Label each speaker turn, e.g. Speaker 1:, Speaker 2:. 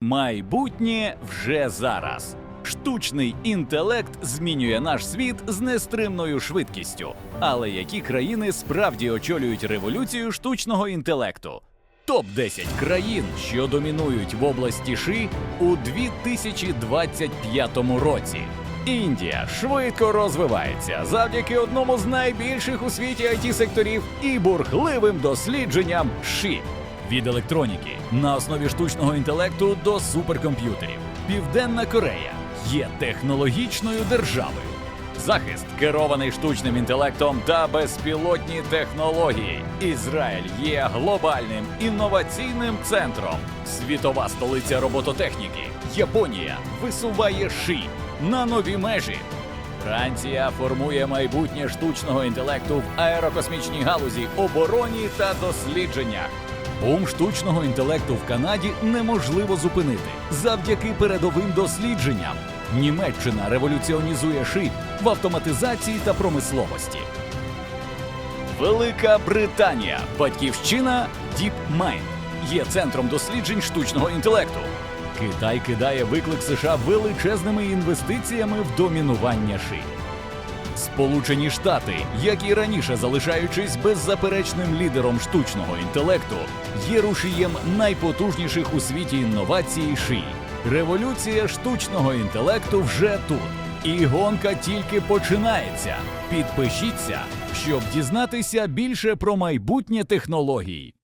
Speaker 1: Майбутнє вже зараз. Штучний інтелект змінює наш світ з нестримною швидкістю. Але які країни справді очолюють революцію штучного інтелекту? Топ 10 країн, що домінують в області ШИ у 2025 році. Індія швидко розвивається завдяки одному з найбільших у світі it секторів і бурхливим дослідженням ШИ. Від електроніки на основі штучного інтелекту до суперкомп'ютерів. Південна Корея є технологічною державою. Захист керований штучним інтелектом та безпілотні технології. Ізраїль є глобальним інноваційним центром. Світова столиця робототехніки. Японія висуває ши на нові межі. Франція формує майбутнє штучного інтелекту в аерокосмічній галузі, обороні та дослідженнях. Бум штучного інтелекту в Канаді неможливо зупинити завдяки передовим дослідженням. Німеччина революціонізує шип в автоматизації та промисловості. Велика Британія, батьківщина DeepMind, є центром досліджень штучного інтелекту. Китай кидає виклик США величезними інвестиціями в домінування ши. Сполучені Штати, як і раніше залишаючись беззаперечним лідером штучного інтелекту, є рушієм найпотужніших у світі інновацій ШИ. Революція штучного інтелекту вже тут. І гонка тільки починається. Підпишіться, щоб дізнатися більше про майбутнє технологій.